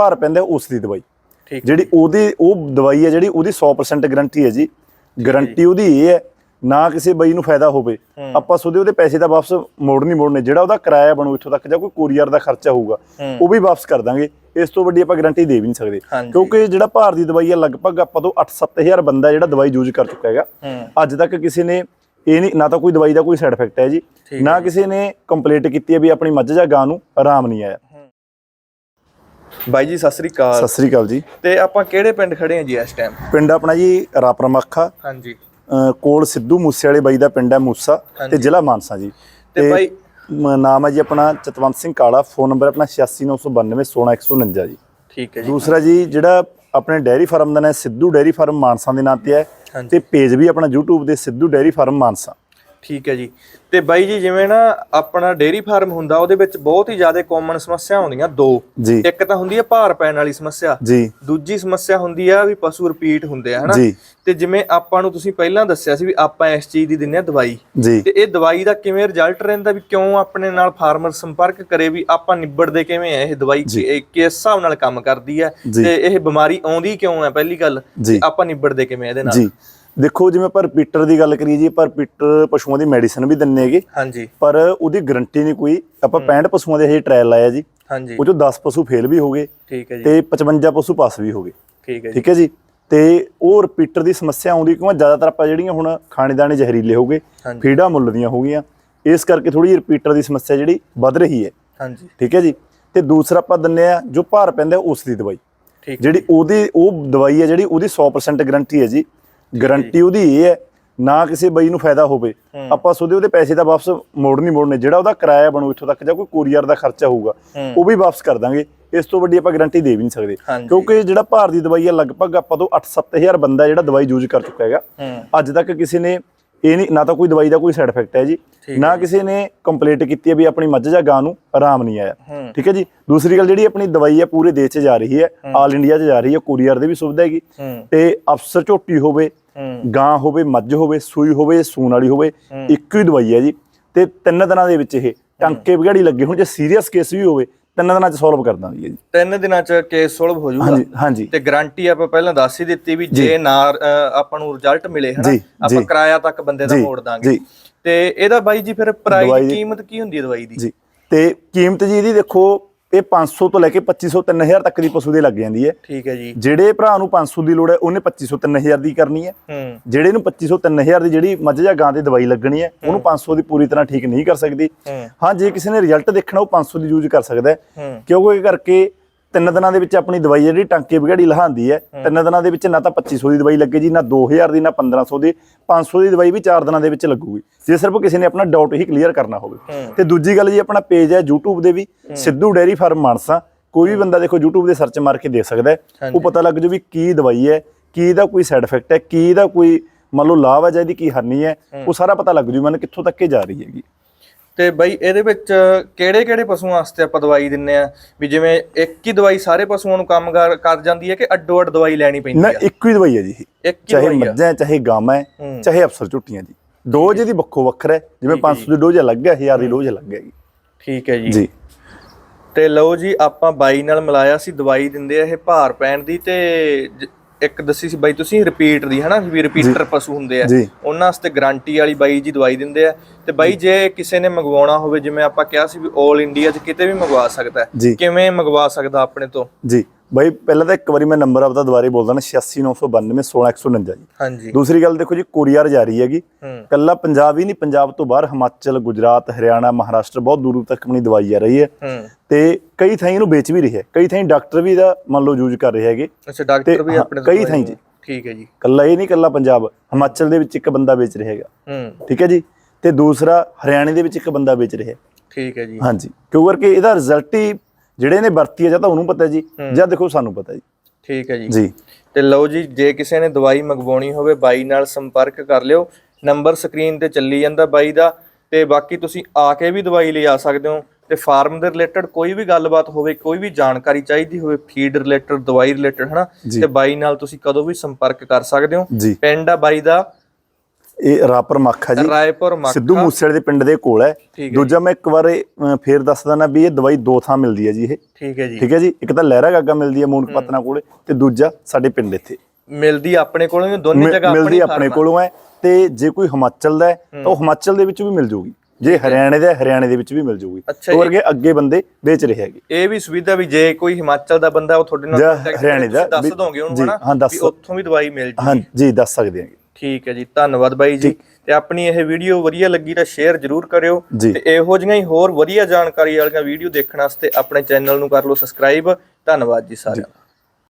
ਭਾਰ ਪੈਂਦਾ ਉਸ ਦੀ ਦਵਾਈ। ਠੀਕ ਜਿਹੜੀ ਉਹਦੀ ਉਹ ਦਵਾਈ ਹੈ ਜਿਹੜੀ ਉਹਦੀ 100% ਗਾਰੰਟੀ ਹੈ ਜੀ। ਗਾਰੰਟੀ ਉਹਦੀ ਇਹ ਹੈ ਨਾ ਕਿਸੇ ਬਈ ਨੂੰ ਫਾਇਦਾ ਹੋਵੇ। ਆਪਾਂ ਸੋਦੇ ਉਹਦੇ ਪੈਸੇ ਤਾਂ ਵਾਪਸ ਮੋੜ ਨਹੀਂ ਮੋੜਨੇ ਜਿਹੜਾ ਉਹਦਾ ਕਿਰਾਇਆ ਬਣੂ ਇੱਥੋਂ ਤੱਕ ਜਾਂ ਕੋਈ ਕੋਰੀਅਰ ਦਾ ਖਰਚਾ ਹੋਊਗਾ ਉਹ ਵੀ ਵਾਪਸ ਕਰ ਦਾਂਗੇ। ਇਸ ਤੋਂ ਵੱਡੀ ਆਪਾਂ ਗਾਰੰਟੀ ਦੇ ਵੀ ਨਹੀਂ ਸਕਦੇ। ਕਿਉਂਕਿ ਜਿਹੜਾ ਭਾਰ ਦੀ ਦਵਾਈ ਹੈ ਲਗਭਗ ਆਪਾਂ ਤੋਂ 8-7000 ਬੰਦਾ ਜਿਹੜਾ ਦਵਾਈ ਯੂਜ਼ ਕਰ ਚੁੱਕਾ ਹੈਗਾ। ਅੱਜ ਤੱਕ ਕਿਸੇ ਨੇ ਇਹ ਨਹੀਂ ਨਾ ਤਾਂ ਕੋਈ ਦਵਾਈ ਦਾ ਕੋਈ ਸਾਈਡ ਇਫੈਕਟ ਹੈ ਜੀ। ਨਾ ਕਿਸੇ ਨੇ ਕੰਪਲੇਂਟ ਕੀਤੀ ਹੈ ਵੀ ਆਪਣੀ ਮੱਝ ਜਾਂ ਗਾਂ ਨੂੰ ਆਰਾਮ ਨਹੀਂ ਆਇਆ। ਬਾਈ ਜੀ ਸਤਿ ਸ੍ਰੀ ਅਕਾਲ। ਸਤਿ ਸ੍ਰੀ ਅਕਾਲ ਜੀ। ਤੇ ਆਪਾਂ ਕਿਹੜੇ ਪਿੰਡ ਖੜੇ ਆ ਜੀ ਇਸ ਟਾਈਮ ਪਿੰਡ ਆਪਣਾ ਜੀ ਰਾਪਰਮੱਖਾ ਹਾਂਜੀ। ਕੋਲ ਸਿੱਧੂ ਮੂਸੇ ਵਾਲੇ ਬਾਈ ਦਾ ਪਿੰਡ ਹੈ ਮੂਸਾ ਤੇ ਜ਼ਿਲ੍ਹਾ ਮਾਨਸਾ ਜੀ। ਤੇ ਬਾਈ ਨਾਮ ਹੈ ਜੀ ਆਪਣਾ ਚਤਵੰਤ ਸਿੰਘ ਕਾਲਾ ਫੋਨ ਨੰਬਰ ਆਪਣਾ 8692 16149 ਜੀ। ਠੀਕ ਹੈ ਜੀ। ਦੂਸਰਾ ਜੀ ਜਿਹੜਾ ਆਪਣੇ ਡੈਰੀ ਫਾਰਮ ਦਾ ਨਾਮ ਹੈ ਸਿੱਧੂ ਡੈਰੀ ਫਾਰਮ ਮਾਨਸਾ ਦੇ ਨਾਂ ਤੇ ਹੈ। ਤੇ ਪੇਜ ਵੀ ਆਪਣਾ YouTube ਦੇ ਸਿੱਧੂ ਡੈਰੀ ਫਾਰਮ ਮਾਨਸਾ। ਠੀਕ ਹੈ ਜੀ। ਤੇ ਬਾਈ ਜੀ ਜਿਵੇਂ ਨਾ ਆਪਣਾ ਡੇਰੀ ਫਾਰਮ ਹੁੰਦਾ ਉਹਦੇ ਵਿੱਚ ਬਹੁਤ ਹੀ ਜ਼ਿਆਦਾ ਕਾਮਨ ਸਮੱਸਿਆ ਆਉਂਦੀਆਂ ਦੋ। ਇੱਕ ਤਾਂ ਹੁੰਦੀ ਹੈ ਭਾਰ ਪੈਣ ਵਾਲੀ ਸਮੱਸਿਆ। ਜੀ। ਦੂਜੀ ਸਮੱਸਿਆ ਹੁੰਦੀ ਆ ਵੀ ਪਸ਼ੂ ਰਿਪੀਟ ਹੁੰਦੇ ਆ ਹਨਾ? ਤੇ ਜਿਵੇਂ ਆਪਾਂ ਨੂੰ ਤੁਸੀਂ ਪਹਿਲਾਂ ਦੱਸਿਆ ਸੀ ਵੀ ਆਪਾਂ ਇਸ ਚੀਜ਼ ਦੀ ਦਿੰਨੇ ਆ ਦਵਾਈ। ਤੇ ਇਹ ਦਵਾਈ ਦਾ ਕਿਵੇਂ ਰਿਜ਼ਲਟ ਰਹਿੰਦਾ ਵੀ ਕਿਉਂ ਆਪਣੇ ਨਾਲ ਫਾਰਮਰ ਸੰਪਰਕ ਕਰੇ ਵੀ ਆਪਾਂ ਨਿਬੜਦੇ ਕਿਵੇਂ ਆ ਇਹ ਦਵਾਈ ਕਿਸ ਹਿਸਾਬ ਨਾਲ ਕੰਮ ਕਰਦੀ ਜੀ। ਤੇ ਇਹ ਬਿਮਾਰੀ ਆਉਂਦੀ ਕਿਉਂ ਹੈ ਪਹਿਲੀ ਗੱਲ। ਆਪਾਂ ਨਿਬੜਦੇ ਕਿਵੇਂ ਇਹਦੇ ਨਾਲ? ਦੇਖੋ ਜਿਵੇਂ ਪਰ ਰਿਪੀਟਰ ਦੀ ਗੱਲ ਕਰੀਏ ਜੀ ਪਰ ਰਿਪੀਟਰ ਪਸ਼ੂਆਂ ਦੀ ਮੈਡੀਸਨ ਵੀ ਦਿੰਨੇ ਹੈਗੇ। ਹਾਂਜੀ। ਪਰ ਉਹਦੀ ਗਾਰੰਟੀ ਨਹੀਂ ਕੋਈ। ਆਪਾਂ 65 ਪਸ਼ੂਆਂ ਦੇ ਇਹ ਟ੍ਰਾਇਲ ਲਾਇਆ ਜੀ। ਹਾਂਜੀ। ਉਹ ਚੋਂ 10 ਪਸ਼ੂ ਫੇਲ ਵੀ ਹੋ ਗਏ ਠੀਕ ਹੈ ਜੀ। ਤੇ 55 ਪਸ਼ੂ ਪਾਸ ਵੀ ਹੋ ਗਏ। ਠੀਕ ਹੈ ਜੀ। ਠੀਕ ਹੈ ਜੀ? ਤੇ ਉਹ ਰਿਪੀਟਰ ਦੀ ਸਮੱਸਿਆ ਆਉਂਦੀ ਕਿਉਂ ਜ਼ਿਆਦਾਤਰ ਆਪਾਂ ਜਿਹੜੀਆਂ ਹੁਣ ਖਾਣੇ ਦਾਣੇ ਜ਼ਹਿਰੀਲੇ ਹੋ ਗਏ ਹਾਂਜੀ। ਫੀਡਾਂ ਮੁੱਲ ਦੀਆਂ ਹੋ ਗਈਆਂ। ਇਸ ਕਰਕੇ ਥੋੜੀ ਰਿਪੀਟਰ ਦੀ ਸਮੱਸਿਆ ਜਿਹੜੀ ਵੱਧ ਰਹੀ ਹੈ। ਹਾਂਜੀ। ਠੀਕ ਹੈ ਜੀ? ਤੇ ਦੂਸਰਾ ਆਪਾਂ ਦਿੰਨੇ ਆ ਜੋ ਭਾਰ ਪੈਂਦਾ ਉਸ ਦੀ ਦਵਾਈ। ਠੀਕ ਜਿਹੜੀ ਉਹਦੀ ਉਹ ਦਵਾਈ ਹੈ ਜਿਹੜੀ ਉਹਦੀ 100% ਗਾਰੰਟੀ ਹੈ ਜੀ। ਗਾਰੰਟੀ ਉਹਦੀ ਇਹ ਹੈ ਨਾ ਕਿਸੇ ਬਈ ਨੂੰ ਫਾਇਦਾ ਹੋਵੇ। ਆਪਾਂ ਸੋਦੇ ਉਹਦੇ ਪੈਸੇ ਤਾਂ ਵਾਪਸ ਮੋੜ ਨਹੀਂ ਮੋੜਨੇ ਜਿਹੜਾ ਉਹਦਾ ਕਿਰਾਇਆ ਬਣੂ ਇੱਥੋਂ ਤੱਕ ਜਾਂ ਕੋਈ ਕੋਰੀਅਰ ਦਾ ਖਰਚਾ ਹੋਊਗਾ ਉਹ ਵੀ ਵਾਪਸ ਕਰ ਦਾਂਗੇ। ਇਸ ਤੋਂ ਵੱਡੀ ਆਪਾਂ ਗਾਰੰਟੀ ਦੇ ਵੀ ਨਹੀਂ ਸਕਦੇ। ਕਿਉਂਕਿ ਜਿਹੜਾ ਭਾਰ ਦੀ ਦਵਾਈ ਹੈ ਲਗਭਗ ਆਪਾਂ ਤੋਂ 8-7000 ਬੰਦਾ ਜਿਹੜਾ ਦਵਾਈ ਯੂਜ਼ ਕਰ ਚੁੱਕਾ ਹੈਗਾ। ਅੱਜ ਤੱਕ ਕਿਸੇ ਨੇ ਇਹ ਨਹੀਂ ਨਾ ਤਾਂ ਕੋਈ ਦਵਾਈ ਦਾ ਕੋਈ ਸਾਈਡ ਇਫੈਕਟ ਹੈ ਜੀ ਨਾ ਕਿਸੇ ਨੇ ਕੰਪਲੇਂਟ ਕੀਤੀ ਹੈ ਵੀ ਆਪਣੀ ਮੱਝ ਜਾਂ ਗਾਂ ਨੂੰ ਆਰਾਮ ਨਹੀਂ ਆਇਆ। ਠੀਕ ਹੈ ਜੀ? ਦੂਸਰੀ ਗੱਲ ਜਿਹੜੀ ਆਪਣੀ ਦਵਾਈ ਹੈ ਪੂਰੇ ਦੇਸ਼ 'ਚ ਜਾ ਰਹੀ ਹੈ ਆਲ ਇੰਡੀਆ 'ਚ ਜਾ ਰਹੀ ਹੈ ਕੋਰੀਅਰ ਦੀ ਵੀ ਸੁਵਿਧਾ ਹੈਗੀ। ਤੇ ਅਫਸਰ ਝੋਟੀ ਹੋਵੇ ਗਾਂ ਹੋਵੇ ਮੱਝ ਹੋਵੇ ਸੂਈ ਹੋਵੇ ਸੂਣ ਵਾਲੀ ਹੋਵੇ ਇੱਕੋ ਹੀ ਦਵਾਈ ਹੈ ਜੀ। ਤੇ ਤਿੰਨ ਦਿਨਾਂ ਦੇ ਵਿੱਚ ਇਹ ਟਾਂਕੇ ਵਿਗੜੀ ਲੱਗੇ ਹੁਣ ਜੇ ਸੀਰੀਅਸ ਕੇਸ ਵੀ ਹੋਵੇ ਤਿੰਨ ਦਿਨਾਂ 'ਚ ਸੋਲਵ ਕਰ ਦਾਂਗੇ ਜੀ। ਤਿੰਨ ਦਿਨਾਂ ਚ ਕੇਸ ਸੋਲਵ ਹੋ ਜਾਊਗਾ। ਹਾਂਜੀ ਹਾਂਜੀ। ਤੇ ਗਾਰੰਟੀ ਆਪਾਂ ਪਹਿਲਾਂ ਦੱਸ ਹੀ ਦਿੱਤੀ ਵੀ ਜੇ। ਨਾ ਆਪਾਂ ਨੂੰ ਰਿਜ਼ਲਟ ਮਿਲੇ ਹਨਾ? ਆਪਾਂ। ਕਿਰਾਇਆ ਤੱਕ ਬੰਦੇ ਦਾ ਮੋੜ ਦਾਂਗੇ। ਤੇ ਇਹਦਾ ਬਾਈ ਜੀ ਫਿਰ ਪ੍ਰਾਈਸ ਕੀਮਤ ਕੀ ਹੁੰਦੀ ਹੈ ਦਵਾਈ ਦੀ? ਜੀ। ਤੇ ਕੀਮਤ ਜੀ ਇਹਦੀ ਦੇਖੋ ਇਹ 500 ਤੋਂ ਲੈ ਕੇ 2500 3000 ਤੱਕ ਦੀ ਪਸ਼ੂ ਦੇ ਲੱਗ ਜਾਂਦੀ ਹੈ। ਠੀਕ ਹੈ ਜੀ। ਜਿਹੜੇ ਭਰਾ ਨੂੰ 500 ਦੀ ਲੋੜ ਹੈ ਉਹਨੇ 2500 3000 ਦੀ ਕਰਨੀ ਹੈ। ਜਿਹੜੇ ਨੂੰ 2500 3000 ਦੀ ਜਿਹੜੀ ਮੱਝ ਜਾਂ ਗਾਂ ਦੀ ਦਵਾਈ ਲੱਗਣੀ ਹੈ ਉਹਨੂੰ 500 ਦੀ ਪੂਰੀ ਤਰ੍ਹਾਂ ਠੀਕ ਨਹੀਂ ਕਰ ਸਕਦੀ। ਹੂੰ। ਜੇ ਕਿਸੇ ਨੇ ਰਿਜ਼ਲਟ ਦੇਖਣਾ ਉਹ 500 ਦੀ ਯੂਜ਼ ਕਰ ਸਕਦਾ ਹੈ। ਹੂੰ। ਕਿਉਂਕਿ ਇਹ ਕਰਕੇ ਤਿੰਨ ਦਿਨਾਂ ਦੇ ਵਿੱਚ ਆਪਣੀ ਦਵਾਈ ਜਿਹੜੀ ਟਾਂਕੇ ਵਿਗੜੀ ਲਹਾਂਦੀ ਹੈ ਤਿੰਨ ਦਿਨਾਂ ਦੇ ਵਿੱਚ ਨਾ ਤਾਂ 2500 ਦੀ ਦਵਾਈ ਲੱਗੇ ਜੀ ਨਾ 2000 ਦੀ ਨਾ 1500 ਦੀ 500 ਦੀ ਦਵਾਈ ਵੀ 4 ਦਿਨਾਂ ਦੇ ਵਿੱਚ ਲੱਗੂਗੀ। ਜੇ ਸਿਰਫ ਕਿਸੇ ਨੇ ਆਪਣਾ ਡਾਊਟ ਹੀ ਕਲੀਅਰ ਕਰਨਾ ਹੋਵੇ। ਤੇ ਦੂਜੀ ਗੱਲ ਜੀ ਆਪਣਾ ਪੇਜ ਹੈ YouTube ਦੇ ਵੀ। ਸਿੱਧੂ ਡੈਰੀ ਫਾਰਮ ਮਾਨਸਾ ਕੋਈ ਵੀ ਬੰਦਾ ਦੇਖੋ YouTube ਦੇ ਸਰਚ ਮਾਰ ਕੇ ਦੇਖ ਸਕਦਾ ਉਹ ਪਤਾ ਲੱਗ ਜੂ ਵੀ ਕੀ ਦਵਾਈ ਹੈ ਕੀ ਇਹਦਾ ਕੋਈ ਸਾਈਡ ਇਫੈਕਟ ਹੈ ਕੀ ਇਹਦਾ ਕੋਈ ਮੰਨ ਲਓ ਲਾਭ ਹੈ ਜਾਂ ਇਹਦੀ ਕੀ ਹਾਨੀ ਹੈ। ਉਹ ਸਾਰਾ ਪਤਾ ਲੱਗ ਜੂ ਮੈਨੂੰ ਕਿੱਥੋਂ ਤੱਕ ਇਹ ਜਾ ਰਹੀ ਹੈਗੀ। ਤੇ ਬਾਈ ਇਹਦੇ ਵਿੱਚ ਕਿਹੜੇ ਕਿਹੜੇ ਪਸ਼ੂਆਂ ਵਾਸਤੇ ਆਪਾਂ ਦਵਾਈ ਦਿੰਨੇ ਆ? ਵੀ ਜਿਵੇਂ ਇੱਕ ਹੀ ਦਵਾਈ ਸਾਰੇ ਪਸ਼ੂਆਂ ਨੂੰ ਕੰਮ ਕਰ ਜਾਂਦੀ ਹੈ ਕਿ ਅੱਡੋ ਅੱਡ ਦਵਾਈ ਲੈਣੀ ਪੈਂਦੀ ਨਾ ਆ? ਇੱਕੋ ਹੀ ਦਵਾਈ ਹੈ ਜੀ। ਇੱਕ ਹੀ ਚਾਹੇ ਮੱਝਾਂ ਹੈ, ਚਾਹੇ ਗਾਵਾਂ ਹੈ, ਹੂੰ। ਚਾਹੇ ਅਫਸਰ ਝੁੱਟੀਆਂ ਜੀ। ਡੋਜ਼ ਇਹਦੀ ਵੱਖੋ ਵੱਖਰਾ ਹੈ ਜਿਵੇਂ 500 ਦੀ ਡੋਜ਼ ਅਲੱਗ ਹੈ 1000 ਦੀ ਡੋਜ਼ ਅਲੱਗ ਹੈ ਜੀ। ਠੀਕ ਹੈ ਜੀ। ਜੀ। ਤੇ ਲਓ ਜੀ ਆਪਾਂ ਬਾਈ ਨਾਲ ਮਿਲਾਇਆ ਸੀ ਦਵਾਈ ਦਿੰਦੇ ਆ ਇਹ ਭਾਰ ਪੈਣ ਦੀ ਤੇ ਇੱਕ ਦੱਸੀ ਸੀ ਬਾਈ ਤੁਸੀਂ ਰਿਪੀਟ ਦੀ ਹਨਾ ਵੀ ਰਿਪੀਟਰ ਪਸ਼ੂ ਹੁੰਦੇ ਆ। ਉਹਨਾਂ ਵਾਸਤੇ ਗਾਰੰਟੀ ਵਾਲੀ ਬਾਈ ਜੀ ਦਵਾਈ ਦਿੰਦੇ ਆ। ਤੇ ਬਾਈ ਜੇ ਕਿਸੇ ਨੇ ਮੰਗਵਾਉਣਾ ਹੋਵੇ ਜਿਵੇਂ ਆਪਾਂ ਕਿਹਾ ਸੀ ਵੀ 올 ਇੰਡੀਆ 'ਚ ਕਿਤੇ ਵੀ ਮੰਗਵਾ ਸਕਦਾ ਕਿਵੇਂ ਮੰਗਵਾ ਸਕਦਾ ਆਪਣੇ ਤੋਂ? ਜੀ। ਬਾਈ ਪਹਿਲਾਂ ਤਾਂ ਇੱਕ ਵਾਰੀ ਮੈਂ ਨੰਬਰ ਆਪਦਾ ਦੁਬਾਰੇ ਬੋਲਦਾ ਨਾ 86992 16149 ਜੀ। ਹਾਂਜੀ। ਦੂਸਰੀ ਗੱਲ ਦੇਖੋ ਜੀ ਕੋਰੀਅਰ ਜਾਰੀ ਹੈਗੀ। ਹੂੰ। ਕੱਲਾ ਪੰਜਾਬ ਹੀ ਨਹੀਂ ਪੰਜਾਬ ਤੋਂ ਬਾਹਰ ਹਿਮਾਚਲ ਗੁਜਰਾਤ ਹਰਿਆਣਾ ਮਹਾਰਾਸ਼ਟਰ ਬਹੁਤ ਦੂਰ ਤੱਕ ਆਪਣੀ ਦਵਾਈ ਆ ਰਹੀ ਹੈ। ਤੇ ਕਈ ਥਾਈਂ ਇਹਨੂੰ ਵੇਚ ਵੀ ਰਹੀ ਹੈ। ਕਈ ਥਾਈਂ ਡਾਕਟਰ ਵੀ ਇਹਦਾ ਮੰਨ ਲਓ ਯੂਜ਼ ਕਰ ਰਹੇ ਹੈਗੇ। ਅੱਛਾ ਡਾਕਟਰ ਵੀ ਆਪਣੇ ਕਈ ਥਾਈਂ ਜੀ। ਠੀਕ ਹੈ ਜੀ। ਕੱਲਾ ਇਹ ਨਹੀਂ ਕੱਲਾ ਪੰਜਾਬ ਹਿਮਾਚਲ ਦੇ ਵਿੱਚ ਇੱਕ ਬੰਦਾ ਵੇਚ ਰਿਹਾ ਹੈਗਾ। ਠੀਕ ਹੈ ਜੀ? ਤੇ ਦੂਸਰਾ ਹਰਿਆਣੇ ਦੇ ਵਿੱਚ ਇੱਕ ਬੰਦਾ ਵੇਚ ਰਿਹਾ ਠੀਕ ਹੈ ਜੀ। ਹਾਂਜੀ। ਕਿਉਂ ਕਰਕੇ ਇਹਦਾ ਰਿਜ਼ਲਟ ਹੀ ਜਿਹੜੇ ਨੇ ਵਰਤੀ ਹੈ ਜਾਂ ਤਾਂ ਉਹਨੂੰ ਪਤਾ ਜੀ ਜਾਂ ਦੇਖੋ ਸਾਨੂੰ ਪਤਾ ਜੀ। ਠੀਕ ਹੈ ਜੀ। ਜੀ। ਤੇ ਲਓ ਜੀ ਜੇ ਕਿਸੇ ਨੇ ਦਵਾਈ ਮੰਗਵਾਉਣੀ ਹੋਵੇ ਬਾਈ ਨਾਲ ਸੰਪਰਕ ਕਰ ਲਿਓ। ਨੰਬਰ ਸਕਰੀਨ ਤੇ ਚੱਲੀ ਜਾਂਦਾ ਬਾਈ ਦਾ ਤੇ ਬਾਕੀ ਤੁਸੀਂ ਆ ਕੇ ਵੀ ਦਵਾਈ ਲਿਆ ਸਕਦੇ ਹੋ। ਤੇ ਫਾਰਮ ਦੇ ਰਿਲੇਟਡ ਕੋਈ ਵੀ ਗੱਲਬਾਤ ਹੋਵੇ ਕੋਈ ਵੀ ਜਾਣਕਾਰੀ ਚਾਹੀਦੀ ਹੋਵੇ ਫੀਡ ਰਿਲੇਟਡ ਦਵਾਈ ਰਿਲੇਟਡ ਹਨਾ। ਤੇ ਬਾਈ ਨਾਲ ਤੁਸੀਂ ਕਦੋਂ ਵੀ ਸੰਪਰਕ ਕਰ ਸਕਦੇ ਹੋ। ਪਿੰਡ ਆ ਬਾਈ ਦਾ ਇਹ ਰਾਪਰ ਮੱਖਾ ਜੀ। ਰਾਏਪੁਰ ਮੱਖਾ ਸਿੱਧੂ ਮੂਸੇਵਾਲੇ ਦੇ ਪਿੰਡ ਦੇ ਕੋਲ ਹੈ। ਹੈ ਦੂਜਾ ਮੈਂ ਇੱਕ ਵਾਰ ਫੇਰ ਦੱਸ ਦਿੰਦਾ ਵੀ ਇਹ ਦਵਾਈ ਦੋ ਥਾਂ ਮਿਲਦੀ ਹੈ ਜੀ ਇਹ। ਠੀਕ ਹੈ ਜੀ। ਠੀਕ ਹੈ ਜੀ? ਇੱਕ ਤਾਂ ਲਹਿਰਾ ਗਾਗਾ ਮਿਲਦੀ ਹੈ ਮੂਨਕ ਪਤਨਾ ਕੋਲੇ ਤੇ ਦੂਜਾ ਸਾਡੇ ਪਿੰਡ ਇੱਥੇ। ਮਿਲਦੀ ਆਪਣੇ ਕੋਲੋਂ ਹੀ ਦੋਨੇ ਜਗ੍ਹਾ ਮਿਲਦੀ ਆਪਣੀ। ਕੋਲੋਂ ਹੈ ਤੇ ਜੇ ਕੋਈ ਹਿਮਾਚਲ ਦਾ ਹੈ ਤਾਂ ਉਹ ਹਿਮਾਚਲ ਦੇ ਵਿੱਚ ਵੀ ਮਿਲ ਜੂਗੀ। ਜੇ ਹਰਿਆਣੇ ਦਾ ਹੈ, ਹਰਿਆਣੇ ਦੇ ਵਿੱਚ ਵੀ ਮਿਲ ਜੂਗੀ। ਉਹ। ਵਰਗੇ ਅੱਗੇ ਬੰਦੇ ਵੇਚ ਰਹੇ ਹੈਗੇ। ਇਹ ਵੀ ਸੁਵਿਧਾ ਵੀ ਜੇ ਕੋਈ ਹਿਮਾਚਲ ਦਾ ਬੰਦਾ ਉਹ ਤੁਹਾਡੇ ਨਾਲ ਹਰਿਆਣੇ ਦਾ ਦੱਸ ਦੋਗੇ ਉਹਨੂੰ ਹਨਾ ਹਾਂ, ਵੀ ਉੱਥੋਂ ਵੀ ਦਵਾਈ ਮਿਲ ਜੂ ਹਾਂ ਜੀ ਦੱਸ ਸਕਦੇ ਹੈਗੇ। ਠੀਕ ਹੈ ਜੀ ਧੰਨਵਾਦ ਬਾਈ ਜੀ। ਤੇ ਆਪਣੀ ਇਹ ਵੀਡੀਓ ਵਧੀਆ ਲੱਗੀ ਤਾਂ ਸ਼ੇਅਰ ਜਰੂਰ ਕਰਿਓ। ਤੇ ਇਹੋ ਜਿਹੀਆਂ ਹੀ ਹੋਰ ਵਧੀਆ ਜਾਣਕਾਰੀ ਵਾਲੀਆਂ ਵੀਡੀਓ ਦੇਖਣ ਵਾਸਤੇ ਆਪਣੇ ਚੈਨਲ ਨੂੰ ਕਰ ਲਓ ਸਬਸਕ੍ਰਾਈਬ ਧੰਨਵਾਦ ਜੀ ਸਾਰਿਆਂ ਦਾ।